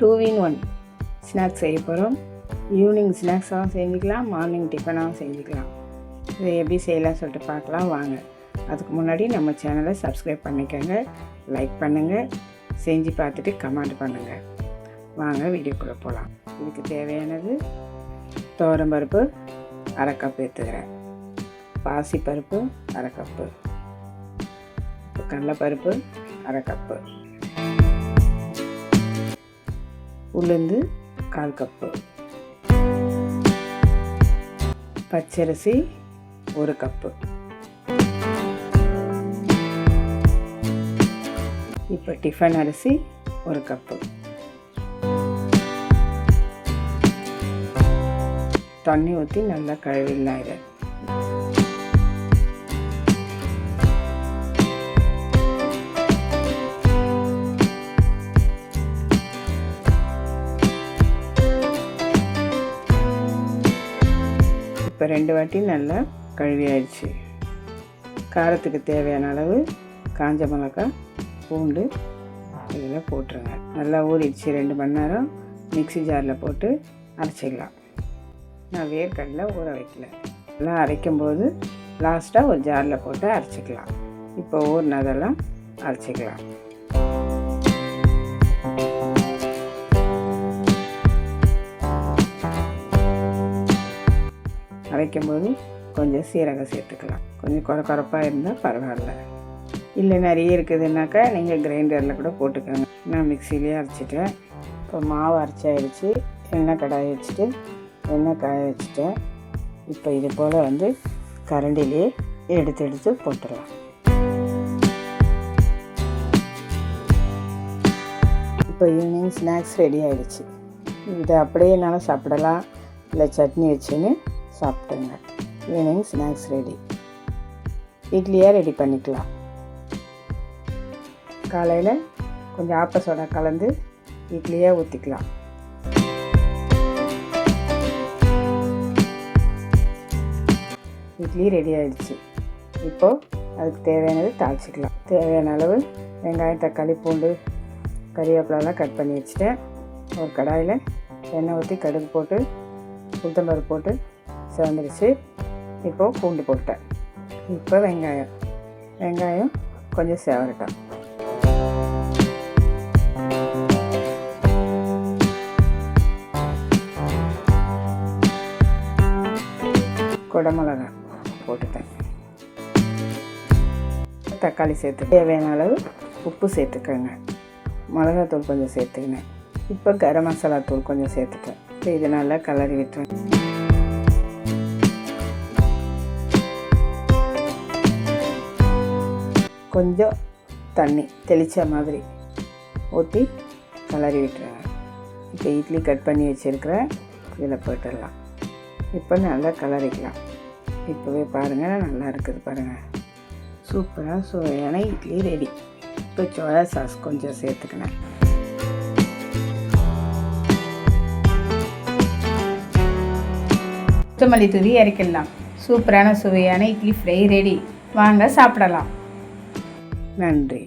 Two in one snacks செய்ய போகிறோம் evening ஸ்நாக்ஸாகவும் செஞ்சுக்கலாம். மார்னிங் டிஃபனாகவும் செஞ்சுக்கலாம். இதை எப்படி செய்யலாம் சொல்லிட்டு பார்க்கலாம். வாங்க. அதுக்கு முன்னாடி நம்ம சேனலை சப்ஸ்கிரைப் பண்ணிக்கோங்க. லைக் பண்ணுங்கள் செஞ்சு பார்த்துட்டு கமெண்ட் பண்ணுங்கள் வாங்க வீடியோக்குள்ளே போகலாம் இதுக்கு தேவையானது தோரம்பருப்பு அரை கப் எடுத்துக்கிறேன். பாசிப்பருப்பு அரை கப்பு கடலைப்பருப்பு அரை கப்பு உளுந்து கால் கப்பு. பச்சரிசி ஒரு கப்பு. இப்போ டிஃபன் அரிசி ஒரு கப்பு. தண்ணி ஊற்றி நல்லா கழுவிடலாம் இதை. இப்போ ரெண்டு வாட்டி நல்லா கழுவியாயிடுச்சு காரத்துக்கு தேவையான அளவு காஞ்ச மிளகா பூண்டு இதில் போட்டுருங்க. நல்லா ஊறிடுச்சு ரெண்டு மணி நேரம். மிக்ஸி ஜாரில் போட்டு அரைச்சிக்கலாம் நான் வேர்க்கடலை ஊற வைக்கல. எல்லாம் அரைக்கும்போது லாஸ்ட்டாக ஒரு ஜாரில் போட்டு அரைச்சிக்கலாம். இப்போ ஊறினதெல்லாம் அரைச்சிக்கலாம். அரைக்கும்போது கொஞ்சம் சீரகம் சேர்த்துக்கலாம். கொஞ்சம் குறை குறைப்பாக இருந்தால் பரவாயில்ல. இல்லை நிறைய இருக்குதுன்னாக்கா நீங்கள் கிரைண்டரில் கூட போட்டுக்கோங்க. நான் மிக்சிலேயே அரைச்சிட்டேன். இப்போ மாவு அரைச்சாயிடுச்சு. எண்ணெய் கடாயை வச்சுட்டு எண்ணெய் காய வச்சுட்டேன் இப்போ இது போல் வந்து கரண்டிலே எடுத்து எடுத்து போட்டுடலாம். இப்போ ஈவினிங் ஸ்நாக்ஸ் ரெடி ஆகிடுச்சு இதை அப்படியே என்னால் சாப்பிடலாம். இல்லை சட்னி வச்சுன்னு சாப்பிட்டுங்க ஈவினிங் ஸ்நாக்ஸ் ரெடி இட்லியாக ரெடி பண்ணிக்கலாம். காலையில் கொஞ்சம் ஆப்ப சோடா கலந்து இட்லியாக ஊற்றிக்கலாம் இட்லி ரெடி ஆயிடுச்சு. இப்போது அதுக்கு தேவையானது தாளிச்சிக்கலாம். தேவையான அளவு வெங்காயம் தக்காளி பூண்டு கறிவேப்பிலெலாம் கட் பண்ணி வச்சுட்டேன். ஒரு கடாயில் எண்ணெய் ஊற்றி கடுகு போட்டு உளுத்தம்பருப்பு போட்டு சிவந்துருச்சு. இப்போது பூண்டு போட்டேன் இப்போ வெங்காயம். வெங்காயம் கொஞ்சம் சேவரட்டும். குடமிளகா போட்டுட்டேன். தக்காளி சேர்த்து தேவையான அளவு உப்பு சேர்த்துக்கோங்க. மிளகாத்தூள் கொஞ்சம் சேர்த்துக்கினேன். இப்போ கரம் மசாலா தூள் கொஞ்சம் சேர்த்துட்டேன். இப்போ இது நல்லா கலரி விட்டுருவேன் கொஞ்சம் தண்ணி தெளித்த மாதிரி ஊற்றி கலரி விட்டுருங்க இப்போ இட்லி கட் பண்ணி வச்சுருக்கிறேன். இதில் போட்டுடலாம். இப்போ நல்லா கலரிக்கலாம். இப்போவே பாருங்கள் நல்லா இருக்குது பாருங்கள் சூப்பராக சுவையான இட்லி ரெடி. இப்போ சோயா சாஸ் கொஞ்சம் சேர்த்துக்கினேன் கொத்தமல்லி தூவி இறக்கிடலாம் சூப்பரான சுவையான இட்லி ஃப்ரை ரெடி. வாங்க சாப்பிடலாம். நன்றி.